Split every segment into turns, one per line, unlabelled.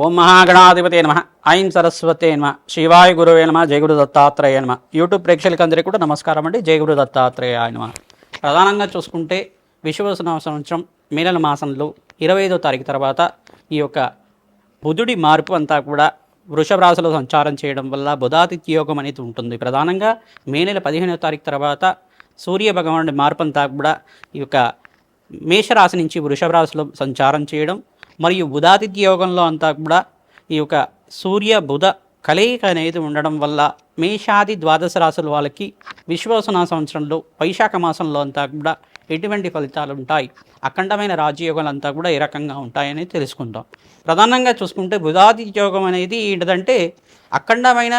ఓం మహాగణాధిపతే నమ. ఐం సరస్వతే నమ. శివాయ గురువే నమ. జయగురు దత్తాత్రేయ నమ. యూట్యూబ్ ప్రేక్షకులందరికీ కూడా నమస్కారం అండి. జయగురు దత్తాత్రేయ నమ. ప్రధానంగా చూసుకుంటే విశ్వవసన సంవత్సరం మే మాసంలో ఇరవై ఐదో తారీఖు తర్వాత ఈ యొక్క బుధుడి మార్పు అంతా కూడా వృషభ రాశిలో సంచారం చేయడం వల్ల బుధాతిథ్య యోగం అనేది ఉంటుంది. ప్రధానంగా మే నెల పదిహేనవ తారీఖు తర్వాత సూర్య భగవానుడి మార్పు అంతా కూడా ఈ యొక్క మేషరాశి నుంచి వృషభ రాశిలో సంచారం చేయడం మరియు బుధాదిత్య యోగంలో అంతా కూడా ఈ యొక్క సూర్య బుధ కలయిక అనేది ఉండడం వల్ల మేషాది ద్వాదశ రాశుల వాళ్ళకి విశ్వసన సంవత్సరంలో వైశాఖ మాసంలో అంతా కూడా ఎటువంటి ఫలితాలు ఉంటాయి? అఖండమైన రాజయోగాలు అంతా కూడా ఏ రకంగా ఉంటాయని తెలుసుకుందాం. ప్రధానంగా చూసుకుంటే బుధాది యోగం అనేది ఏంటంటే అఖండమైన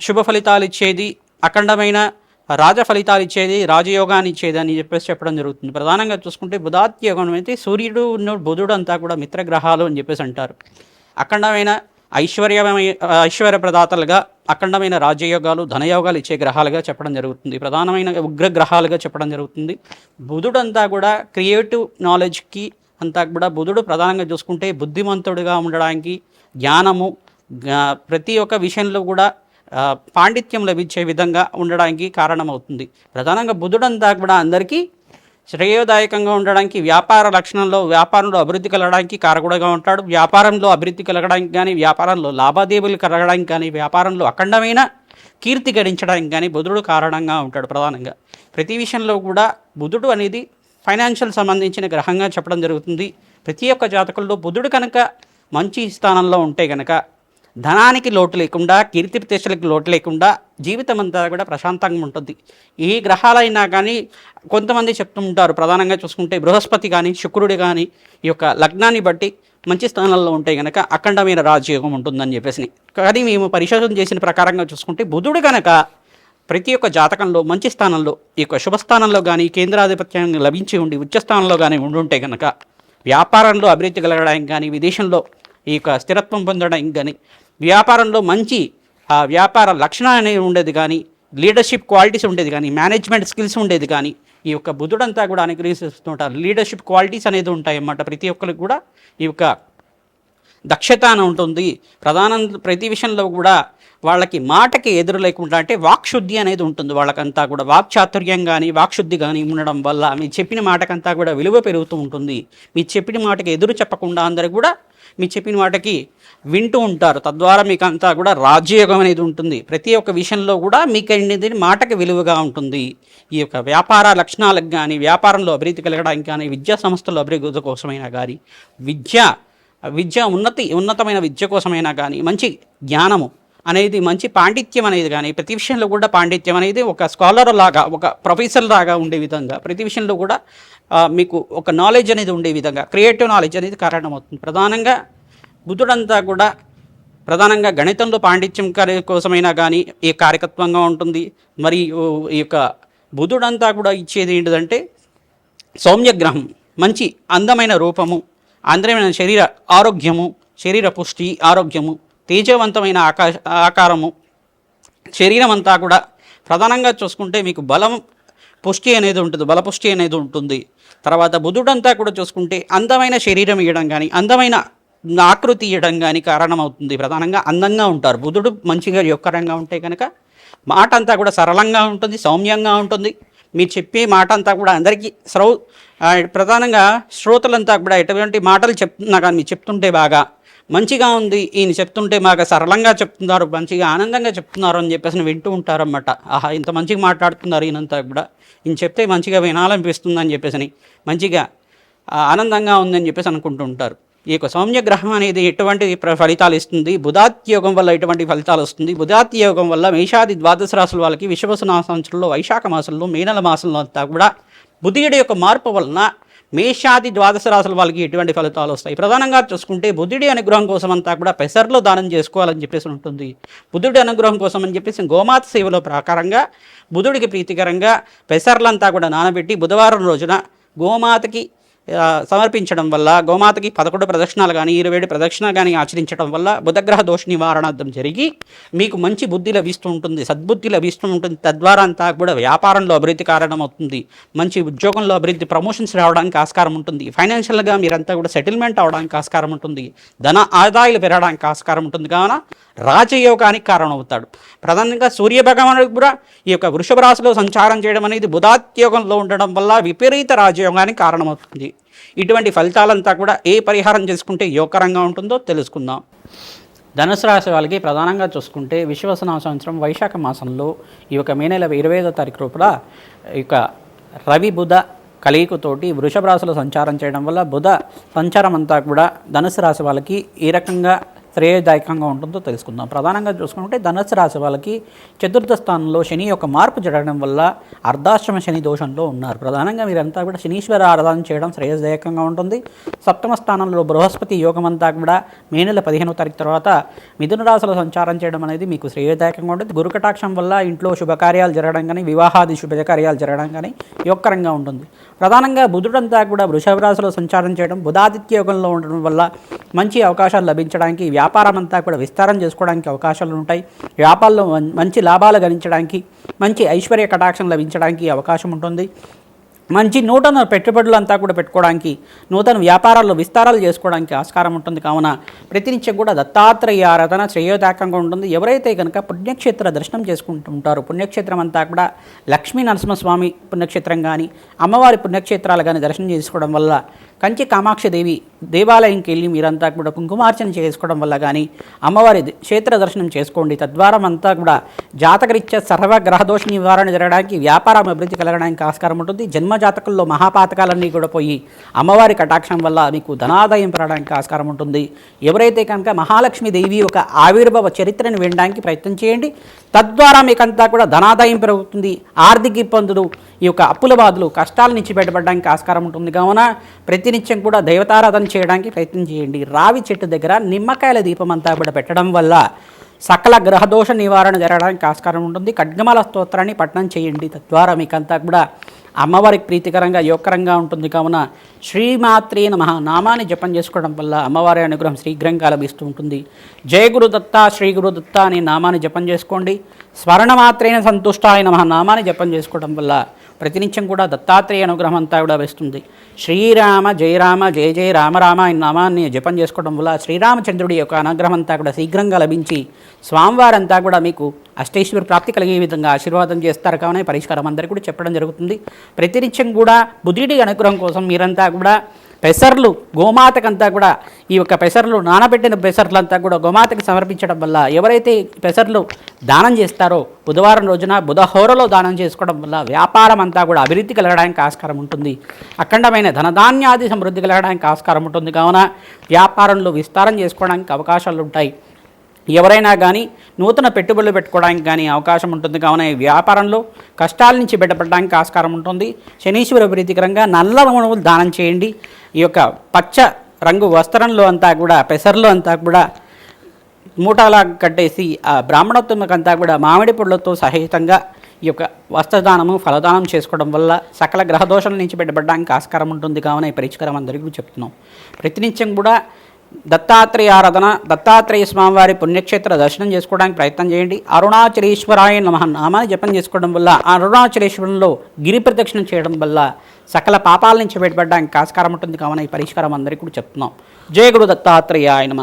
శుభ ఫలితాలు ఇచ్చేది అఖండమైన రాజ ఫలితాలు ఇచ్చేది రాజయోగాన్ని ఇచ్చేది అని చెప్పేసి చెప్పడం జరుగుతుంది. ప్రధానంగా చూసుకుంటే బుధాత్య యోగం అయితే సూర్యుడు ఉన్న బుధుడు అంతా కూడా మిత్రగ్రహాలు అని చెప్పేసి అంటారు. అఖండమైన ఐశ్వర్యమైన ఐశ్వర్య ప్రదాతలుగా అఖండమైన రాజయోగాలు ధనయోగాలు ఇచ్చే గ్రహాలుగా చెప్పడం జరుగుతుంది. ప్రధానమైన ఉగ్ర గ్రహాలుగా చెప్పడం జరుగుతుంది. బుధుడంతా కూడా క్రియేటివ్ నాలెడ్జ్కి అంతా కూడా బుధుడు ప్రధానంగా చూసుకుంటే బుద్ధిమంతుడిగా ఉండడానికి జ్ఞానము ప్రతి ఒక్క విషయంలో కూడా పాండిత్యం లభించే విధంగా ఉండడానికి కారణమవుతుంది. ప్రధానంగా బుధుడంతా కూడా అందరికీ శ్రేయోదాయకంగా ఉండడానికి వ్యాపార లక్షణంలో వ్యాపారంలో అభివృద్ధి కలగడానికి కారకుడగా ఉంటాడు. వ్యాపారంలో అభివృద్ధి కలగడానికి కానీ వ్యాపారంలో లాభాదేవీలు కలగడానికి కానీ వ్యాపారంలో అఖండమైన కీర్తి గడించడానికి కానీ బుధుడు కారణంగా ఉంటాడు ప్రధానంగా. ప్రతి విషయంలో కూడా బుధుడు అనేది ఫైనాన్షియల్ సంబంధించిన గ్రహంగా చెప్పడం జరుగుతుంది. ప్రతి ఒక్క జాతకుల్లో బుధుడు కనుక మంచి స్థానంలో ఉంటే కనుక ధనానికి లోటు లేకుండా కీర్తి ప్రతిష్టలకు లోటు లేకుండా జీవితం అంతా కూడా ప్రశాంతంగా ఉంటుంది. ఈ గ్రహాలైనా కానీ కొంతమంది చెప్తుంటారు ప్రధానంగా చూసుకుంటే బృహస్పతి కానీ శుక్రుడు కానీ ఈ యొక్క లగ్నాన్ని బట్టి మంచి స్థానంలో ఉంటే కనుక అఖండమైన రాజయోగం ఉంటుందని చెప్పేసి. కానీ మేము పరిశోధన చేసిన ప్రకారంగా చూసుకుంటే బుధుడు కనుక ప్రతి ఒక్క జాతకంలో మంచి స్థానంలో ఈ యొక్క శుభస్థానంలో కానీ కేంద్రాధిపత్యం లభించి ఉండి ఉచ్చస్థానంలో కానీ ఉండుంటే కనుక వ్యాపారంలో అభివృద్ధి కలగడానికి కానీ విదేశంలో ఈ యొక్క స్థిరత్వం పొందడానికి కానీ వ్యాపారంలో మంచి ఆ వ్యాపార లక్షణాలు అనేవి ఉండేది కానీ లీడర్షిప్ క్వాలిటీస్ ఉండేది కానీ మేనేజ్మెంట్ స్కిల్స్ ఉండేది కానీ ఈ యొక్క బుధుడంతా కూడా అనుగ్రహిస్తుంటారు లీడర్షిప్ క్వాలిటీస్ అనేది ఉంటాయి అన్నమాట ప్రతి ఒక్కరికి కూడా. ఈ యొక్క దక్షత అని ఉంటుంది. ప్రధాన ప్రతి విషయంలో కూడా వాళ్ళకి మాటకి ఎదురు లేకుండా అంటే వాక్శుద్ధి అనేది ఉంటుంది వాళ్ళకంతా కూడా. వాక్చాతుర్యం కానీ వాక్శుద్ధి కానీ ఉండడం వల్ల మీరు చెప్పిన మాటకంతా కూడా విలువ పెరుగుతూ ఉంటుంది. మీరు చెప్పిన మాటకి ఎదురు చెప్పకుండా అందరూ కూడా మీరు చెప్పిన వాటికి వింటూ ఉంటారు. తద్వారా మీకు అంతా కూడా రాజయోగం అనేది ఉంటుంది. ప్రతి ఒక్క విషయంలో కూడా మీకు అనేది మాటకి విలువగా ఉంటుంది. ఈ యొక్క వ్యాపార లక్షణాలకు కానీ వ్యాపారంలో అభివృద్ధి కలగడానికి కానీ విద్యా సంస్థల్లో అభివృద్ధి కోసమైనా కానీ విద్య విద్య ఉన్నతి ఉన్నతమైన విద్య కోసమైనా కానీ మంచి జ్ఞానము అనేది మంచి పాండిత్యం అనేది కానీ ప్రతి విషయంలో కూడా పాండిత్యం అనేది ఒక స్కాలర్ లాగా ఒక ప్రొఫెసర్ లాగా ఉండే విధంగా ప్రతి విషయంలో కూడా మీకు ఒక నాలెడ్జ్ అనేది ఉండే విధంగా క్రియేటివ్ నాలెడ్జ్ అనేది కారణమవుతుంది. ప్రధానంగా బుద్ధుడంతా కూడా ప్రధానంగా గణితంలో పాండిత్యం కార్య కోసమైనా కానీ ఈ కారకత్వంగా ఉంటుంది మరియు ఈ యొక్క బుధుడంతా కూడా ఇచ్చేది ఏంటిదంటే సౌమ్యగ్రహం మంచి అందమైన రూపము అందమైన శరీర ఆరోగ్యము శరీర పుష్టి ఆరోగ్యము తేజవంతమైన ఆకాశ ఆకారము శరీరం అంతా కూడా ప్రధానంగా చూసుకుంటే మీకు బలం పుష్టి అనేది ఉంటుంది బలపుష్టి అనేది ఉంటుంది. తర్వాత బుధుడంతా కూడా చూసుకుంటే అందమైన శరీరం ఇవ్వడం కానీ అందమైన ఆకృతి ఇవ్వడం కానీ కారణమవుతుంది ప్రధానంగా. అందంగా ఉంటారు. బుధుడు మంచిగా యొక్కరంగా ఉంటే కనుక మాట అంతా కూడా సరళంగా ఉంటుంది సౌమ్యంగా ఉంటుంది. మీరు చెప్పే మాట అంతా కూడా అందరికీ శ్రౌ ప్రధానంగా శ్రోతలంతా కూడా ఎటువంటి మాటలు చెప్తున్నా కానీ మీరు చెప్తుంటే బాగా మంచిగా ఉంది ఈయన చెప్తుంటే బాగా సరళంగా చెప్తున్నారు మంచిగా ఆనందంగా చెప్తున్నారు అని చెప్పేసి వింటూ ఉంటారన్నమాట. ఆహా ఇంత మంచిగా మాట్లాడుతున్నారు ఈయనంతా కూడా. ఈయన చెప్తే మంచిగా వినాలనిపిస్తుంది అని చెప్పేసి మంచిగా ఆనందంగా ఉందని చెప్పేసి అనుకుంటూ ఉంటారు. ఈ యొక్క సౌమ్యగ్రహం అనేది ఎటువంటి ప్ర- ఫలితాలు ఇస్తుంది? బుధాత్యోగం వల్ల ఎటువంటి ఫలితాలు వస్తుంది? బుధాత్యోగం వల్ల మేషాది ద్వాదశ రాసుల వాళ్ళకి విశ్వసన సంవత్సరంలో వైశాఖ మాసంలో మేనల మాసంలో అంతా కూడా బుధుడి యొక్క మార్పు వలన మేషాది ద్వాదశ రాసుల వాళ్ళకి ఎటువంటి ఫలితాలు వస్తాయి? ప్రధానంగా చూసుకుంటే బుద్ధుడి అనుగ్రహం కోసం అంతా కూడా పెసర్లో దానం చేసుకోవాలని చెప్పేసి ఉంటుంది. బుద్ధుడి అనుగ్రహం కోసం అని చెప్పేసి గోమాత సేవలో ప్రకారంగా బుధుడికి ప్రీతికరంగా పెసర్లంతా కూడా నానబెట్టి బుధవారం రోజున గోమాతకి సమర్పించడం వల్ల గోమాతకి పదకొండు ప్రదక్షిణాలు కానీ ఇరవై ఏడు ప్రదక్షిణ కానీ ఆచరించడం వల్ల బుధగ్రహ దోష నివారణార్థం జరిగి మీకు మంచి బుద్ధి లభిస్తూ ఉంటుంది సద్బుద్ధి లభిస్తూ ఉంటుంది. తద్వారా అంతా కూడా వ్యాపారంలో అభివృద్ధి కారణమవుతుంది. మంచి ఉద్యోగంలో అభివృద్ధి ప్రమోషన్స్ రావడానికి ఆస్కారం ఉంటుంది. ఫైనాన్షియల్గా మీరంతా కూడా సెటిల్మెంట్ అవడానికి ఆస్కారం ఉంటుంది. ధన ఆదాయాలు పెరగడానికి ఆస్కారం ఉంటుంది. కావున రాజయోగానికి కారణమవుతాడు. ప్రధానంగా సూర్య భగవానుడు కూడా ఈ యొక్క వృషభ రాశిలో సంచారం చేయడం అనేది బుధాత్యోగంలో ఉండడం వల్ల విపరీత రాజయోగానికి కారణమవుతుంది. ఇటువంటి ఫలితాలంతా కూడా ఏ పరిహారం చేసుకుంటే యోగకరంగా ఉంటుందో తెలుసుకుందాం. ధనుసు రాశి వాళ్ళకి ప్రధానంగా చూసుకుంటే విశ్వసన సంవత్సరం వైశాఖ మాసంలో ఈ యొక్క మే నెల ఇరవై ఐదో తారీఖు లోపల ఈ యొక్క రవి బుధ కలయికతోటి వృషభ రాశిలో సంచారం చేయడం వల్ల బుధ సంచారం అంతా కూడా ధనుసు రాశి వాళ్ళకి ఏ రకంగా శ్రేయదాయకంగా ఉంటుందో తెలుసుకుందాం. ప్రధానంగా చూసుకుంటే ధనుసు రాశి వాళ్ళకి చతుర్థ స్థానంలో శని యొక్క మార్పు జరగడం వల్ల అర్ధాశ్రమ శని దోషంలో ఉన్నారు. ప్రధానంగా మీరంతా కూడా శనీశ్వర ఆరాధన చేయడం శ్రేయదాయకంగా ఉంటుంది. సప్తమ స్థానంలో బృహస్పతి యోగం అంతా కూడా మే నెల పదిహేనవ తారీఖు తర్వాత మిథున రాశిలో సంచారం చేయడం అనేది మీకు శ్రేయదాయకంగా ఉంటుంది. గురు కటాక్షం వల్ల ఇంట్లో శుభకార్యాలు జరగడం కానీ వివాహాది శుభకార్యాలు జరగడం కానీ యోగకరంగా ఉంటుంది. ప్రధానంగా బుధుడంతా కూడా వృషభ రాశిలో సంచారం చేయడం బుధాదిత్య యోగంలో ఉండడం వల్ల మంచి అవకాశాలు లభించడానికి వ్యాపారం అంతా కూడా విస్తారం చేసుకోవడానికి అవకాశాలు ఉంటాయి. వ్యాపారంలో మంచి లాభాలు గణించడానికి మంచి ఐశ్వర్య కటాక్షం లభించడానికి అవకాశం ఉంటుంది. మంచి నూతన పెట్టుబడులు అంతా కూడా పెట్టుకోవడానికి నూతన వ్యాపారాల్లో విస్తారాలు చేసుకోవడానికి ఆస్కారం ఉంటుంది. కావున ప్రతినిత్యం కూడా దత్తాత్రేయ ఆరాధన శ్రేయోదాయకంగా ఉంటుంది. ఎవరైతే కనుక పుణ్యక్షేత్ర దర్శనం చేసుకుంటూ ఉంటారో పుణ్యక్షేత్రం అంతా కూడా లక్ష్మీ నరసింహస్వామి పుణ్యక్షేత్రం కానీ అమ్మవారి పుణ్యక్షేత్రాలు కానీ దర్శనం చేసుకోవడం వల్ల కంచి కామాక్షదేవి దేవాలయంకి వెళ్ళి మీరంతా కూడా కుంకుమార్చన చేసుకోవడం వల్ల కానీ అమ్మవారి క్షేత్ర దర్శనం చేసుకోండి. తద్వారా అంతా కూడా జాతకరీత్యా సర్వ గ్రహదోష నివారణ జరగడానికి వ్యాపారం అభివృద్ధి కలగడానికి ఆస్కారం ఉంటుంది. జన్మ జాతకుల్లో మహాపాతకాలన్నీ కూడా పోయి అమ్మవారి కటాక్షం వల్ల మీకు ధనాదాయం పెరగడానికి ఆస్కారం ఉంటుంది. ఎవరైతే కనుక మహాలక్ష్మి దేవి ఒక ఆవిర్భవ చరిత్రను వినడానికి ప్రయత్నం చేయండి. తద్వారా మీకంతా కూడా ధనాదాయం పెరుగుతుంది. ఆర్థిక ఇబ్బందులు ఈ యొక్క అప్పుల బాధలు కష్టాల నుంచి బయటపడడానికి ఆస్కారం ఉంటుంది. కావున ప్రతినిత్యం కూడా దైవతారాధన చేయడానికి ప్రయత్నం చేయండి. రావి చెట్టు దగ్గర నిమ్మకాయల దీపం అంతా కూడా పెట్టడం వల్ల సకల గ్రహదోష నివారణ జరగడానికి ఆస్కారం ఉంటుంది. ఖడ్గమాల స్తోత్రాన్ని పఠనం చేయండి. తద్వారా మీకంతా కూడా అమ్మవారికి ప్రీతికరంగా యోగకరంగా ఉంటుంది. కావున శ్రీమాత్రే నమ. నామాన్ని జపం చేసుకోవడం వల్ల అమ్మవారి అనుగ్రహం శీఘ్రంగా లభిస్తూ ఉంటుంది. జయ గురుదత్త శ్రీ గురుదత్త అనే నామాన్ని జపం చేసుకోండి. స్మరణమాత్రేన సంతుష్టాయ నమ. నామాన్ని జపం చేసుకోవడం వల్ల ప్రతినిత్యం కూడా దత్తాత్రేయ అనుగ్రహం అంతా కూడా వేస్తుంది. శ్రీరామ జయరామ జయ జయ రామరామ ఆయన నామాన్ని జపం చేసుకోవడం వల్ల శ్రీరామచంద్రుడి యొక్క అనుగ్రహం అంతా కూడా శీఘ్రంగా లభించి స్వామివారంతా కూడా మీకు అష్టేశ్వర ప్రాప్తి కలిగే విధంగా ఆశీర్వాదం చేస్తారు. కావున పరిష్కారం అందరికీ కూడా చెప్పడం జరుగుతుంది. ప్రతినిత్యం కూడా బుధుడి అనుగ్రహం కోసం మీరంతా కూడా పెసర్లు గోమాతకంతా కూడా ఈ యొక్క పెసర్లు నానబెట్టిన పెసర్లంతా కూడా గోమాతకి సమర్పించడం వల్ల ఎవరైతే పెసర్లు దానం చేస్తారో బుధవారం రోజున బుధహోరలో దానం చేసుకోవడం వల్ల వ్యాపారం అంతా కూడా అభివృద్ధి కలగడానికి ఆస్కారం ఉంటుంది. అఖండమైన ధనధాన్యాది సమృద్ధి కలగడానికి ఆస్కారం ఉంటుంది. కావున వ్యాపారంలో విస్తారం చేసుకోవడానికి అవకాశాలు ఉంటాయి ఎవరైనా కానీ నూతన పెట్టుబడులు పెట్టుకోవడానికి కానీ అవకాశం ఉంటుంది. కావున ఈ వ్యాపారంలో కష్టాల నుంచి బయటపడడానికి ఆస్కారం ఉంటుంది. శనీశ్వర ప్రీతికరంగా నల్ల వనములు దానం చేయండి. ఈ యొక్క పచ్చ రంగు వస్త్రంలో అంతా కూడా పెసర్లో అంతా కూడా మూటలా కట్టేసి ఆ బ్రాహ్మణోత్తమకంతా కూడా మామిడి పొడులతో సహితంగా ఈ యొక్క వస్త్రదానము ఫలదానం చేసుకోవడం వల్ల సకల గ్రహదోషాల నుంచి బయటపడడానికి ఆస్కారం ఉంటుంది. కావున ఈ పరిష్కారం అందరికీ చెప్తున్నాం. ప్రతినిత్యం కూడా దత్తాత్రేయ ఆరాధన దత్తాత్రేయ స్వామివారి పుణ్యక్షేత్ర దర్శనం చేసుకోవడానికి ప్రయత్నం చేయండి. అరుణాచలేశ్వరాయ నమ నామాన్ని జపం చేసుకోవడం వల్ల అరుణాచలేశ్వరంలో గిరి ప్రదక్షిణ చేయడం వల్ల సకల పాపాల నుంచి బయటపడడానికి ఆస్కారం ఉంటుంది. కావున ఈ పరిష్కారం అందరికీ కూడా చెప్తున్నాం. జయ గురు దత్తాత్రేయ నమ.